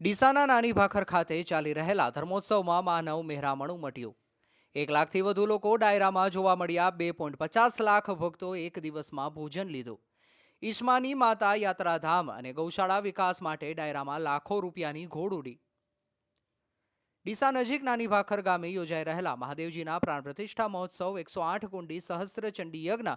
ડીસાના નાની ભાખર ખાતે ચાલી રહેલા ધર્મોત્સવમાં માનવ મહેરામણ ઉમટ્યું એક લાખથી વધુ લોકો ડાયરામાં જોવા મળ્યા, બે પોઈન્ટ પચાસ લાખ ભક્તો એક દિવસમાં ભોજન લીધું. ઈસ્માની માતા યાત્રાધામ અને ગૌશાળા વિકાસ માટે ડાયરામાં લાખો રૂપિયાની ઘોડ ઉડી. ડીસા નજીક નાની ભાખર ગામે યોજાઈ રહેલા મહાદેવજીના પ્રાણ પ્રતિષ્ઠા મહોત્સવ એકસો આઠ કુંડી સહસ્ત્ર ચંડી યજ્ઞ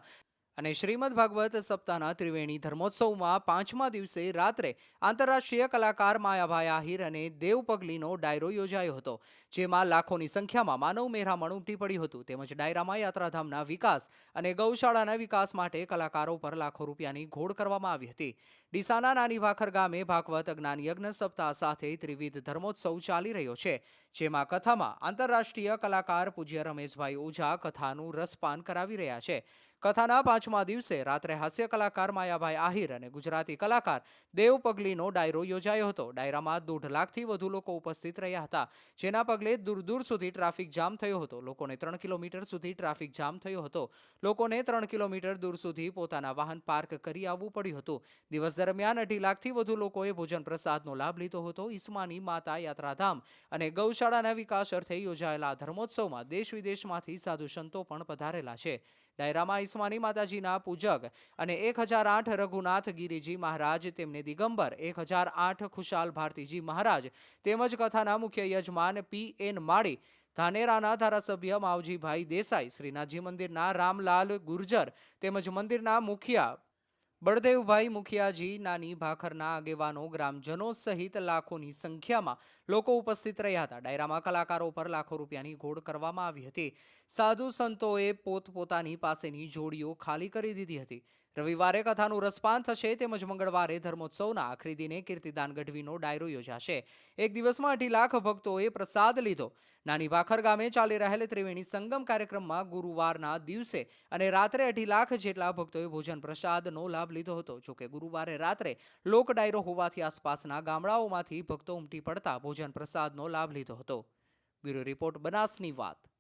અને શ્રીમદ ભાગવત સપ્તાહના ત્રિવેણી ધર્મોત્સવમાં પાંચમા દિવસે રાત્રે આંતરરાષ્ટ્રીય કલાકાર માયાભાઈ આહિર અને દેવ પગલીનો ડાયરો યોજાયો હતો, જેમાં લાખોની સંખ્યામાં માનવ મેરામણ ઉમટી પડ્યું હતું. તેમજ ડાયરામાં યાત્રાધામના વિકાસ અને ગૌશાળાના વિકાસ માટે કલાકારો પર લાખો રૂપિયાની ઘોડ કરવામાં આવી હતી. ડીસાના નાની ભાખર ગામે ભાગવત જ્ઞાન યજ્ઞ સપ્તાહ સાથે ત્રિવિધ ધર્મોત્સવ ચાલી રહ્યો છે જેમાં કથામાં આંતરરાષ્ટ્રીય કલાકાર પૂજ્ય રમેશભાઈ ઓઝા કથાનું રસપાન કરાવી રહ્યા છે. કથાના પાંચમા દિવસે રાત્રે હાસ્ય કલાકાર માયાભાઈ આહિર અને ગુજરાતી કલાકાર દેવ પગલીનો ડાયરો યોજાયો હતો. ડાયરામાં દોઢ લાખથી વધુ લોકો ઉપસ્થિત રહ્યા હતા, જેના પગલે દૂર દૂર સુધી ટ્રાફિક જામ થયો હતો. લોકોને ત્રણ કિલોમીટર સુધી ટ્રાફિક જામ થયો હતો. લોકોને ત્રણ કિલોમીટર દૂર સુધી પોતાના વાહન પાર્ક કરી આવવું પડ્યું હતું. દિવસ દરમિયાન અઢી લાખથી વધુ લોકોએ ભોજન પ્રસાદનો લાભ લીધો હતો. ઈસ્માની માતા યાત્રાધામ અને ગૌશાળાના વિકાસ અર્થે યોજાયેલા ધર્મોત્સવમાં દેશ વિદેશમાંથી સાધુ સંતો પણ પધારેલા છે. ડાયરામાં ઈસ્માની માતાજીના પૂજક અને એક હજાર આઠ રઘુનાથ ગિરિજી મહારાજ, તેમને દિગંબર, એક હજાર આઠ ખુશાલ ભારતીજી મહારાજ, તેમજ કથાના મુખ્ય યજમાન પી એન માળી, ધાનેરાના ધારાસભ્ય માવજીભાઈ દેસાઈ, શ્રીનાથજી મંદિરના રામલાલ ગુર્જર તેમજ મંદિરના મુખિયા બળદેવભાઈ મુખિયાજી નાની ભાખરના આગેવાનો ગ્રામજનો સહિત લાખોની સંખ્યામાં લોકો ઉપસ્થિત રહ્યા હતા. ડાયરામાં કલાકારો પર લાખો રૂપિયાની ઘોડ કરવામાં આવી હતી. સાધુ સંતોએ પોતપોતાની પાસેની જોડીઓ ખાલી કરી દીધી હતી. રવિવારે કથાનું રસપાન થશે તેમજ મંગળવારે ધર્મોત્સવના આખરી દિને કીર્તિદાન ગઢવીનો ડાયરો યોજાશે. એક દિવસમાં અઢી લાખ ભક્તોએ પ્રસાદ લીધો. નાની ભાખર ગામે ચાલી રહેલ ત્રિવેણી સંગમ કાર્યક્રમમાં ગુરુવારના દિવસે અને રાત્રે અઢી લાખ જેટલા ભક્તોએ ભોજન પ્રસાદનો લાભ લીધો હતો. જોકે ગુરુવારે રાત્રે લોક ડાયરો હોવાથી આસપાસના ગામડાઓમાંથી ભક્તો ઉમટી પડતા ભોજન પ્રસાદનો લાભ લીધો હતો. બ્યુરો રિપોર્ટ બનાસની વાત.